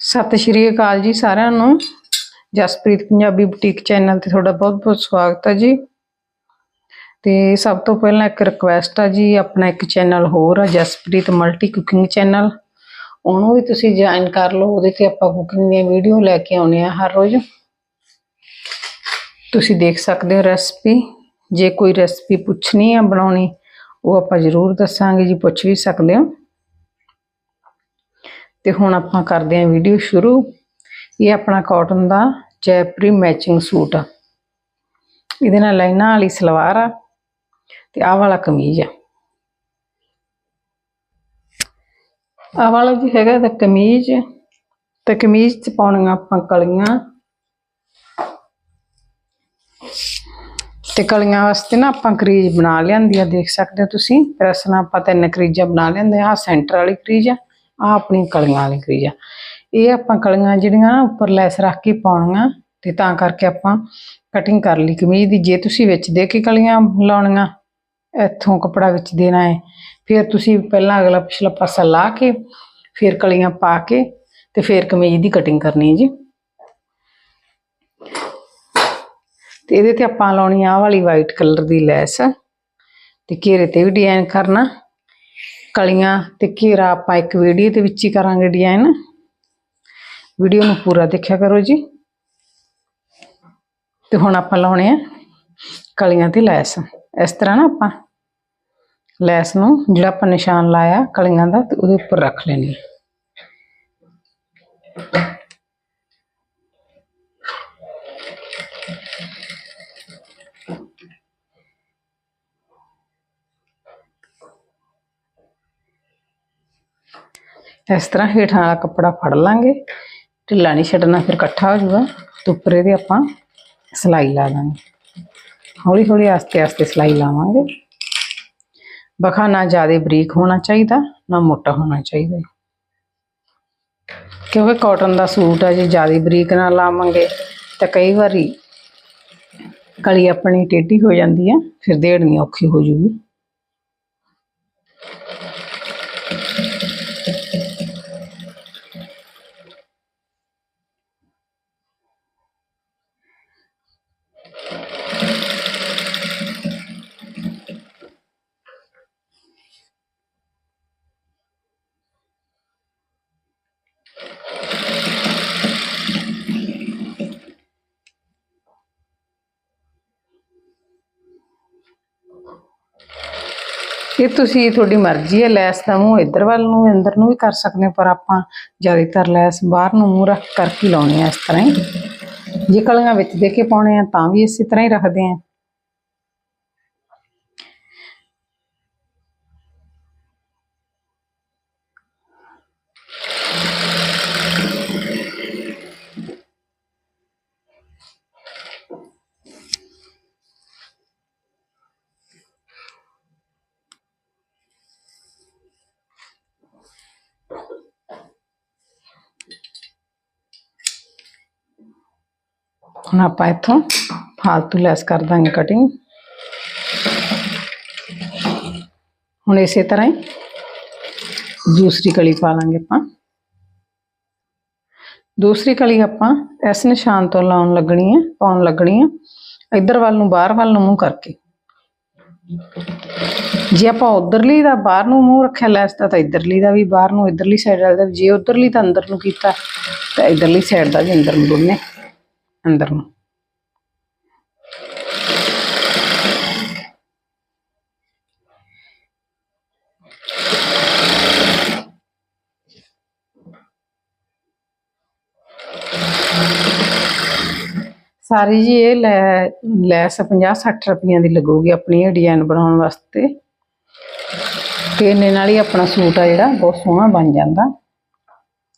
ਸਤਿ ਸ਼੍ਰੀ ਅਕਾਲ ਜੀ ਸਾਰਿਆਂ ਨੂੰ। ਜਸਪ੍ਰੀਤ ਪੰਜਾਬੀ ਬੁਟੀਕ ਚੈਨਲ ਤੇ ਤੁਹਾਡਾ ਬਹੁਤ-ਬਹੁਤ ਸਵਾਗਤ ਹੈ ਜੀ। ਤੇ ਸਭ ਤੋਂ ਪਹਿਲਾਂ ਇੱਕ ਰਿਕੁਐਸਟ ਆ ਜੀ, ਆਪਣਾ ਇੱਕ ਚੈਨਲ ਹੋਰ ਆ, ਜਸਪ੍ਰੀਤ ਮਲਟੀ ਕੁਕਿੰਗ ਚੈਨਲ ਉਹਨੂੰ ਵੀ ਤੁਸੀਂ ਜੁਆਇਨ ਕਰ ਲਓ, ਉਹਦੇ ਤੇ ਆਪਾਂ ਕੁਕਿੰਗ ਦੀਆਂ ਵੀਡੀਓ ਲੈ ਕੇ ਆਉਨੇ ਆ ਹਰ ਰੋਜ਼। ਤੁਸੀਂ ਦੇਖ ਸਕਦੇ ਹੋ ਰੈਸਪੀ ਜੇ ਕੋਈ ਰੈਸਪੀ ਪੁੱਛਣੀ ਆ ਬਣਾਉਣੀ, ਉਹ ਆਪਾਂ ਜ਼ਰੂਰ ਦੱਸਾਂਗੇ ਜੀ, ਪੁੱਛ ਵੀ ਸਕਦੇ ਹੋ। ਤੇ ਹੁਣ ਆਪਾਂ ਕਰਦੇ ਹਾਂ ਵੀਡੀਓ ਸ਼ੁਰੂ। ਇਹ ਆਪਣਾ ਕਾਟਨ ਦਾ ਜੈਪਰੀ ਮੈਚਿੰਗ ਸੂਟ ਆ। ਇਹਦੇ ਨਾਲ ਲਾਈਨਾਂ ਵਾਲੀ ਸਲਵਾਰ ਆ ਤੇ ਆਹ ਵਾਲਾ ਕਮੀਜ਼ ਆ। ਆਹ ਵਾਲਾ ਜੀ ਹੈਗਾ ਤਾਂ ਕਮੀਜ਼ ਤੇ ਕਮੀਜ਼ ਚ ਪਾਉਣੀਆਂ ਆਪਾਂ ਕਲੀਆਂ। ਤੇ ਕਲੀਆਂ ਵਾਸਤੇ ਨਾ ਆਪਾਂ ਕਰੀਜ਼ ਬਣਾ ਲਿਆਂਦੀ ਆ, ਦੇਖ ਸਕਦੇ ਹੋ ਤੁਸੀਂ। ਪ੍ਰੈਸ ਨਾਲ ਆਪਾਂ ਤਿੰਨ ਕਰੀਜ਼ਾਂ ਬਣਾ ਲੈਂਦੇ ਆ। ਸੈਂਟਰ ਵਾਲੀ ਕਰੀਜ਼ ਆ। ਆ ਆਪਣੀ ਕਲੀਆਂ ਵਾਲੀ ਕਰੀਜ਼ ਆ। ਇਹ ਆਪਾਂ ਕਲੀਆਂ ਜਿਹੜੀਆਂ ਉੱਪਰ ਲੈਸ ਰੱਖ ਕੇ ਪਾਉਣੀਆਂ ਤੇ ਤਾਂ ਕਰਕੇ ਆਪਾਂ ਕਟਿੰਗ ਕਰ ਲਈ ਕਮੀਜ਼ ਦੀ। ਜੇ ਤੁਸੀਂ ਵਿੱਚ ਦੇ ਕੇ ਕਲੀਆਂ ਲਾਉਣੀਆਂ, ਇੱਥੋਂ ਕਪੜਾ ਵਿੱਚ ਦੇਣਾ ਹੈ, ਫਿਰ ਤੁਸੀਂ ਪਹਿਲਾਂ ਅਗਲਾ ਪਿਛਲਾ ਪਾਸਾ ਲਾ ਕੇ ਫਿਰ ਕਲੀਆਂ ਪਾ ਕੇ ਤੇ ਫਿਰ ਕਮੀਜ਼ ਦੀ ਕਟਿੰਗ ਕਰਨੀ ਹੈ ਜੀ। ਤੇ ਇਹਦੇ ਤੇ ਆਪਾਂ ਲਾਉਣੀ ਆ ਆਹ ਵਾਲੀ ਵਾਈਟ ਕਲਰ ਦੀ ਲੈਸ। ਤੇ ਘੇਰੇ ਤੇ ਵੀ ਡਿਜ਼ਾਈਨ ਕਰਨਾ। ਕਲੀਆਂ ਤੇ ਘੇਰਾ ਆਪਾਂ ਇੱਕ ਵੀਡੀਓ ਦੇ ਵਿੱਚ ਹੀ ਕਰਾਂਗੇ ਡਿਜ਼ਾਈਨ ਵੀਡੀਓ ਨੂੰ ਪੂਰਾ ਦੇਖਿਆ ਕਰੋ ਜੀ। ਤੇ ਹੁਣ ਆਪਾਂ ਲਾਉਣੇ ਆ ਕਲੀਆਂ ਤੇ ਲੈਸ। ਇਸ ਤਰ੍ਹਾਂ ਨਾ ਆਪਾਂ ਲੈਸ ਨੂੰ ਜਿਹੜਾ ਆਪਾਂ ਨਿਸ਼ਾਨ ਲਾਇਆ ਕਲੀਆਂ ਦਾ ਤੇ ਉਹਦੇ ਉੱਪਰ ਰੱਖ ਲੈਣੀ। ਇਸ ਤਰ੍ਹਾਂ ਹੇਠਾਂ ਵਾਲਾ ਕੱਪੜਾ ਫੜ ਲਾਂਗੇ। ਢਿੱਲਾ ਨਹੀਂ ਛੱਡਣਾ, ਫਿਰ ਇਕੱਠਾ ਹੋ ਜਾਊਗਾ। ਤੇ ਉੱਪਰ ਇਹਦੇ ਆਪਾਂ ਸਿਲਾਈ ਲਾ ਦਾਂਗੇ। ਹੌਲੀ ਹੌਲੀ ਆਸਤੇ ਆਸਤੇ ਸਿਲਾਈ ਲਾਵਾਂਗੇ। ਬਖਾ ਨਾ ਜ਼ਿਆਦਾ ਬਰੀਕ ਹੋਣਾ ਚਾਹੀਦਾ, ਨਾ ਮੋਟਾ ਹੋਣਾ ਚਾਹੀਦਾ। ਕਿਉਂਕਿ ਕਾਟਨ ਦਾ ਸੂਟ ਆ, ਜੇ ਜ਼ਿਆਦਾ ਬਰੀਕ ਨਾ ਲਾਵਾਂਗੇ, ਤਾਂ ਕਈ ਵਾਰੀ ਕਲੀ ਆਪਣੀ ਟੇਢੀ ਹੋ ਜਾਂਦੀ ਆ, ਫਿਰ ਦੇੜਨੀ ਔਖੀ ਹੋ ਜੂਗੀ। ਇਹ ਤੁਸੀਂ ਤੁਹਾਡੀ ਮਰਜ਼ੀ ਹੈ ਲੈਸ ਦਾ ਮੂੰਹ ਇੱਧਰ ਵੱਲ ਨੂੰ, ਅੰਦਰ ਨੂੰ ਵੀ ਕਰ ਸਕਦੇ ਹੋ, ਪਰ ਆਪਾਂ ਜ਼ਿਆਦਾਤਰ ਲੈਸ ਬਾਹਰ ਨੂੰ ਮੂੰਹ ਰੱਖ ਕਰਕੇ ਹੀ ਲਾਉਣੀ ਆ ਇਸ ਤਰ੍ਹਾਂ ਹੀ। ਜੇ ਕਲੀਆਂ ਵਿੱਚ ਦੇ ਕੇ ਪਾਉਣੇ ਆ ਤਾਂ ਵੀ ਇਸੇ ਤਰ੍ਹਾਂ ਹੀ ਰੱਖਦੇ ਆ। ਹੁਣ ਆਪਾਂ ਇੱਥੋਂ ਫਾਲਤੂ ਲੈਸ ਕਰ ਦਾਂਗੇ ਕਟਿੰਗ ਹੁਣ ਇਸੇ ਤਰ੍ਹਾਂ ਹੀ ਦੂਸਰੀ ਕਲੀ ਪਾ ਲਾਂਗੇ ਆਪਾਂ। ਦੂਸਰੀ ਕਲੀ ਆਪਾਂ ਇਸ ਨਿਸ਼ਾਨ ਤੋਂ ਲਾਉਣ ਲੱਗਣੀ ਹੈ, ਪਾਉਣ ਲੱਗਣੀ ਹੈ, ਇੱਧਰ ਵੱਲ ਨੂੰ, ਬਾਹਰ ਵੱਲ ਨੂੰ ਮੂੰਹ ਕਰਕੇ। ਜੇ ਆਪਾਂ ਉਧਰਲੀ ਦਾ, ਬਾਹਰ ਨੂੰ ਮੂੰਹ ਰੱਖਿਆ ਲੈਸ ਦਾ, ਤਾਂ ਇਧਰਲੀ ਦਾ ਵੀ, ਬਾਹਰ ਨੂੰ ਇਧਰਲੀ ਸਾਈਡ ਵਾਲਾ ਦਾ ਜੇ ਉਧਰਲੀ ਤਾਂ ਅੰਦਰ ਨੂੰ ਕੀਤਾ, ਤਾਂ ਇਧਰਲੀ ਸਾਈਡ ਦਾ ਵੀ ਅੰਦਰ ਨੂੰ ਦੋਨੇ ਅੰਦਰ ਨੂੰ ਸਾਰੀ ਜੀ ਇਹ ਲੈ, ਲੈਸ 50 60 ਰੁਪਈਆਂ ਦੀ ਲੱਗੂਗੀ ਆਪਣੀ ਇਹ ਡਿਜ਼ਾਈਨ ਬਣਾਉਣ ਵਾਸਤੇ। ਤੇ ਇਹਨੇ ਨਾਲ ਹੀ ਆਪਣਾ ਸੂਟ ਆ ਜਿਹੜਾ, ਬਹੁਤ ਸੋਹਣਾ ਬਣ ਜਾਂਦਾ।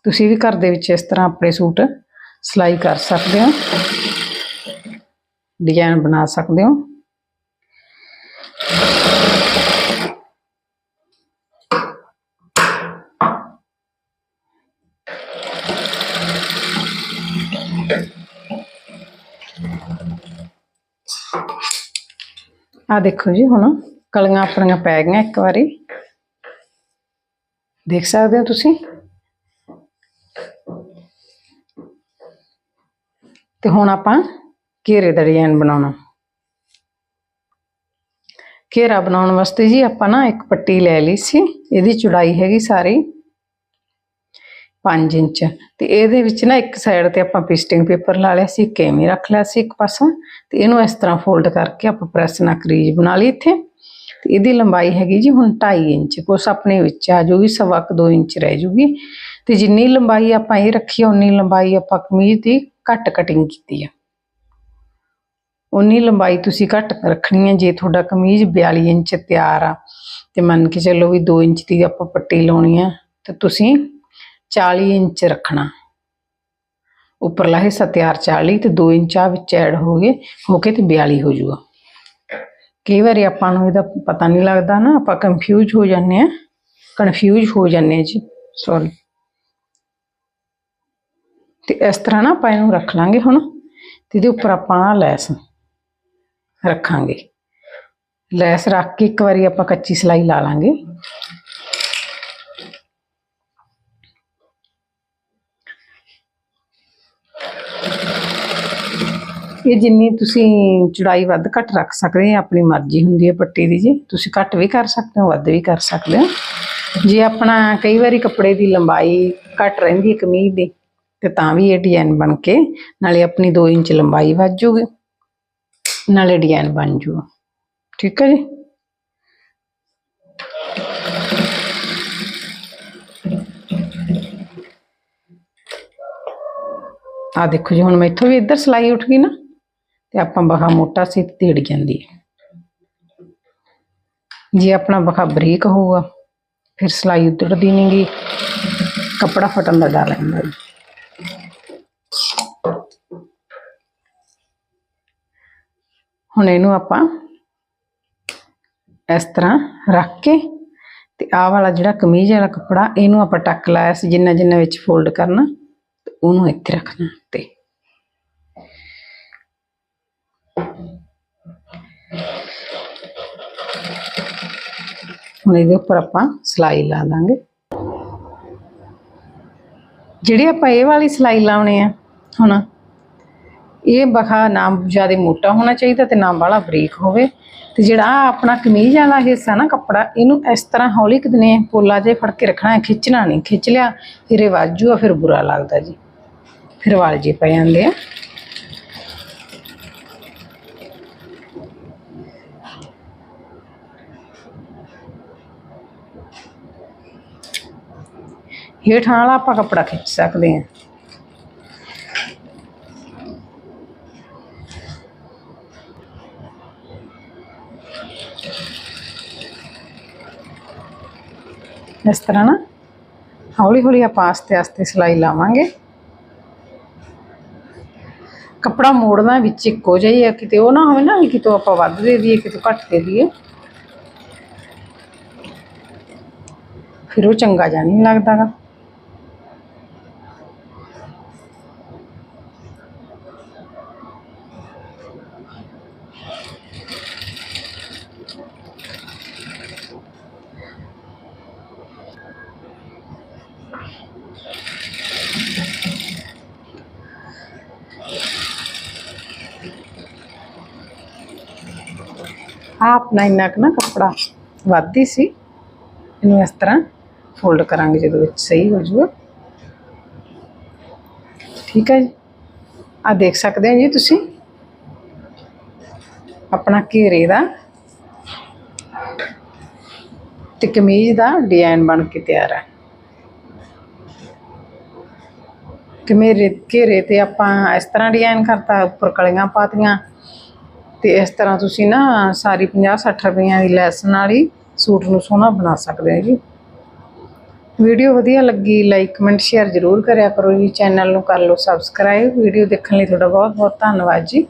ਤੁਸੀਂ ਵੀ ਘਰ ਦੇ ਵਿੱਚ ਇਸ ਤਰ੍ਹਾਂ ਆਪਣੇ ਸੂਟ ਸਿਲਾਈ ਕਰ ਸਕਦੇ ਹੋ। ਡਿਜ਼ਾਈਨ ਬਣਾ ਸਕਦੇ ਹੋ। ਆ ਦੇਖੋ ਜੀ, ਹੁਣ ਕਲੀਆਂ ਆਪਣੀਆਂ ਪੈ ਗਈਆਂ ਇੱਕ ਵਾਰੀ। ਦੇਖ ਸਕਦੇ ਹੋ ਤੁਸੀਂ? ਤੇ ਹੁਣ ਆਪਾਂ ਘੇਰੇ ਦਾ ਡਿਜ਼ਾਈਨ ਬਣਾਉਣਾ। ਘੇਰਾ ਬਣਾਉਣ ਵਾਸਤੇ ਜੀ ਆਪਾਂ ਨਾ ਇੱਕ ਪੱਟੀ ਲੈ ਲਈ ਸੀ ਇਹਦੀ ਚੌੜਾਈ ਹੈਗੀ ਸਾਰੀ 5 ਇੰਚ। ਤੇ ਇਹਦੇ ਵਿੱਚ ਨਾ ਇੱਕ ਸਾਈਡ ਤੇ ਆਪਾਂ ਪਿਸਟਿੰਗ ਪੇਪਰ ਲਾ ਲਿਆ ਸੀ ਕਿਵੇਂ ਰੱਖ ਲਿਆ ਸੀ ਇੱਕ ਪਾਸਾ ਤੇ ਇਹਨੂੰ ਇਸ ਤਰ੍ਹਾਂ ਫੋਲਡ ਕਰਕੇ ਆਪਾਂ ਪ੍ਰੈਸ ਨਾਲ ਕਰੀਜ ਬਣਾ ਲਈ ਇੱਥੇ। ਤੇ ਇਹਦੀ ਲੰਬਾਈ ਹੈਗੀ ਜੀ ਹੁਣ 2.5 ਇੰਚ ਕੁਛ ਆਪਣੇ ਵਿੱਚ ਆ ਜੂਗੀ ਸਵਾ ਕੁ 2 ਇੰਚ ਰਹਿ ਜੂਗੀ ਤੇ ਜਿੰਨੀ ਲੰਬਾਈ ਆਪਾਂ ਇਹ ਰੱਖੀ ਆ, ਉਨੀ ਲੰਬਾਈ ਆਪਾਂ ਕਮੀਜ਼ ਦੀ ਘੱਟ ਕਟਿੰਗ ਕੀਤੀ ਆ। ਉਨੀ ਲੰਬਾਈ ਤੁਸੀਂ ਘੱਟ ਰੱਖਣੀ ਹੈ ਜੇ ਤੁਹਾਡਾ ਕਮੀਜ਼ 42 ਇੰਚ ਤਿਆਰ ਆ, ਤੇ ਮੰਨ ਕੇ ਚੱਲੋ ਵੀ 2 ਇੰਚ ਦੀ ਆਪਾਂ ਪੱਟੀ ਲਾਉਣੀ ਆ, ਤੇ ਤੁਸੀਂ 40 ਇੰਚ ਰੱਖਣਾ। ਉੱਪਰਲਾ ਹਿੱਸਾ ਤਿਆਰ 40 ਤੇ 2 ਇੰਚ ਆ ਵਿੱਚ ਐਡ ਹੋ ਗਏ ਹੋ ਕੇ ਤੇ 42 ਹੋ ਜਾਊਗਾ ਕਈ ਵਾਰੀ ਆਪਾਂ ਨੂੰ ਇਹਦਾ ਪਤਾ ਨਹੀਂ ਲੱਗਦਾ ਨਾ, ਆਪਾਂ ਕੰਫਿਊਜ਼ ਹੋ ਜਾਂਦੇ ਆ। ਕਨਫਿਊਜ਼ ਹੋ ਜਾਂਦੇ ਆ ਜੀ ਸੌਰੀ ਤੇ ਇਸ ਤਰ੍ਹਾਂ ਨਾ ਆਪਾਂ ਇਹਨੂੰ ਰੱਖ ਲਾਂਗੇ ਹੁਣ ਤੇ ਇਹਦੇ ਉੱਪਰ ਆਪਾਂ ਲੈਸ ਰੱਖਾਂਗੇ। ਲੈਸ ਰੱਖ ਕੇ ਇੱਕ ਵਾਰੀ ਆਪਾਂ ਕੱਚੀ ਸਲਾਈ ਲਾ ਲਾਂਗੇ। ਇਹ ਜਿੰਨੀ ਤੁਸੀਂ ਚੌੜਾਈ ਵੱਧ ਘੱਟ ਰੱਖ ਸਕਦੇ ਆ, ਆਪਣੀ ਮਰਜ਼ੀ ਹੁੰਦੀ ਹੈ ਪੱਟੀ ਦੀ ਜੀ। ਤੁਸੀਂ ਘੱਟ ਵੀ ਕਰ ਸਕਦੇ ਹੋ, ਵੱਧ ਵੀ ਕਰ ਸਕਦੇ ਹੋ। ਜੇ ਆਪਣਾ ਕਈ ਵਾਰੀ ਕੱਪੜੇ ਦੀ ਲੰਬਾਈ ਘੱਟ ਰਹਿੰਦੀ ਹੈ ਕਮੀਜ਼ ਦੀ ਤੇ ਤਾਂ ਵੀ ਇਹ ਡਿਜ਼ਾਈਨ ਬਣ ਕੇ ਨਾਲੇ ਆਪਣੀ 2 ਇੰਚ ਲੰਬਾਈ ਵੱਧ ਜੂਗੀ, ਨਾਲੇ ਡਿਜ਼ਾਈਨ ਬਣ ਜੂਗਾ। ਠੀਕ ਹੈ ਜੀ? ਆ ਦੇਖੋ ਜੀ, ਹੁਣ ਮੈਥੋਂ ਵੀ ਇੱਧਰ ਸਲਾਈ ਉੱਠ ਗਈ ਨਾ, ਤੇ ਆਪਾਂ ਬਖਾ ਮੋਟਾ ਸੀ ਤੇੜ ਜਾਂਦੀ ਹੈ। ਜੇ ਆਪਣਾ ਬਹਾ ਬਰੀਕ ਹੋਊਗਾ, ਫਿਰ ਸਲਾਈ ਉਧੜਦੀ ਨਹੀਂਗੀ ਕੱਪੜਾ ਫਟਣ ਦਾ ਡਰ ਰਹਿੰਦਾ ਜੀ। ਹੁਣ ਇਹਨੂੰ ਆਪਾਂ ਇਸ ਤਰ੍ਹਾਂ ਰੱਖ ਕੇ ਤੇ ਆਹ ਵਾਲਾ ਜਿਹੜਾ ਕਮੀਜ਼ ਵਾਲਾ ਕੱਪੜਾ, ਇਹਨੂੰ ਆਪਾਂ ਟੱਕ ਲਾਇਆ ਸੀ ਜਿੰਨਾ ਜਿੰਨਾ ਵਿੱਚ ਫੋਲਡ ਕਰਨਾ, ਤੇ ਉਹਨੂੰ ਇੱਥੇ ਰੱਖਣਾ, ਤੇ ਹੁਣ ਇਹਦੇ ਉੱਪਰ ਆਪਾਂ ਸਲਾਈ ਲਾ ਦਾਂਗੇ। ਜਿਹੜੀ ਆਪਾਂ ਇਹ ਵਾਲੀ ਸਲਾਈ ਲਾਉਣੀ ਆ, ਹੁਣ ਇਹ ਬਖਾ ਨਾ ਜ਼ਿਆਦਾ ਮੋਟਾ ਹੋਣਾ ਚਾਹੀਦਾ ਤੇ ਨਾ ਬਾਹਲਾ ਬਰੀਕ ਹੋਵੇ। ਤੇ ਜਿਹੜਾ ਆਹ ਆਪਣਾ ਕਮੀਜ਼ ਵਾਲਾ ਹਿੱਸਾ ਨਾ ਕੱਪੜਾ, ਇਹਨੂੰ ਇਸ ਤਰ੍ਹਾਂ ਹੌਲੀ ਕਦਨੇ ਪੋਲਾ ਜੇ ਫੜ ਕੇ ਰੱਖਣਾ ਹੈ, ਖਿੱਚਣਾ ਨਹੀਂ, ਖਿੱਚ ਲਿਆ, ਫਿਰ ਇਹ ਆ ਫਿਰ ਬੁਰਾ ਲੱਗਦਾ ਜੀ। ਫਿਰ ਵਾਲ ਜੇ ਪੈ ਜਾਂਦੇ ਆ। ਹੇਠਾਂ ਵਾਲਾ ਆਪਾਂ ਕੱਪੜਾ ਖਿੱਚ ਸਕਦੇ ਹਾਂ। ਇਸ ਤਰ੍ਹਾਂ ਨਾ ਹੌਲੀ ਹੌਲੀ ਆਪਾਂ ਆਸਤੇ ਆਸਤੇ ਸਿਲਾਈ ਲਾਵਾਂਗੇ। ਕੱਪੜਾ ਮੋੜਨਾ ਵਿੱਚ ਇੱਕੋ ਜਿਹਾ ਹੀ ਹੈ ਕਿਤੇ ਉਹ ਨਾ ਹੋਵੇ ਨਾ ਵੀ ਕਿਤੋਂ ਆਪਾਂ ਵੱਧ ਦੇ ਦਈਏ, ਕਿਤੋਂ ਘੱਟ ਦੇ ਦਈਏ। ਫਿਰ ਉਹ ਚੰਗਾ ਜਿਹਾ ਨਹੀਂ ਲੱਗਦਾਗਾ। ਆ ਆਪਣਾ ਇੰਨਾ ਕੁ ਨਾ ਕੱਪੜਾ ਵੱਧਦੀ ਸੀ। ਇਹਨੂੰ ਇਸ ਤਰ੍ਹਾਂ ਫੋਲਡ ਕਰਾਂਗੇ ਜਦੋਂ ਵਿੱਚ ਸਹੀ ਹੋ ਜਾਊਗਾ। ਠੀਕ ਹੈ ਜੀ। ਆ ਦੇਖ ਸਕਦੇ ਹੋ ਜੀ ਤੁਸੀਂ। ਆਪਣਾ ਘੇਰੇ ਦਾ ਤੇ ਕਮੀਜ਼ ਦਾ ਡਿਜ਼ਾਈਨ ਬਣ ਕੇ ਤਿਆਰ ਹੈ। ਕਮੇਰੇ ਘੇਰੇ ਤੇ ਆਪਾਂ ਇਸ ਤਰ੍ਹਾਂ ਡਿਜ਼ਾਈਨ ਕਰਤਾ, ਉੱਪਰ ਕਲੀਆਂ ਪਾਤੀਆਂ। ਤੇ ਇਸ ਤਰ੍ਹਾਂ ਤੁਸੀਂ ਨਾ ਸਾਰੀ 50 60 ਰੁਪਈਆਂ ਦੀ ਲੈਸ ਨਾਲ ਹੀ ਸੂਟ ਨੂੰ ਸੋਹਣਾ ਬਣਾ ਸਕਦੇ ਹੋ ਜੀ। ਵੀਡੀਓ ਵਧੀਆ ਲੱਗੀ ਲਾਈਕ ਕਮੈਂਟ ਸ਼ੇਅਰ ਜ਼ਰੂਰ ਕਰਿਆ ਕਰੋ ਜੀ। ਚੈਨਲ ਨੂੰ ਕਰ ਲਓ ਸਬਸਕ੍ਰਾਈਬ ਵੀਡੀਓ ਦੇਖਣ ਲਈ ਤੁਹਾਡਾ ਬਹੁਤ ਬਹੁਤ ਧੰਨਵਾਦ ਜੀ।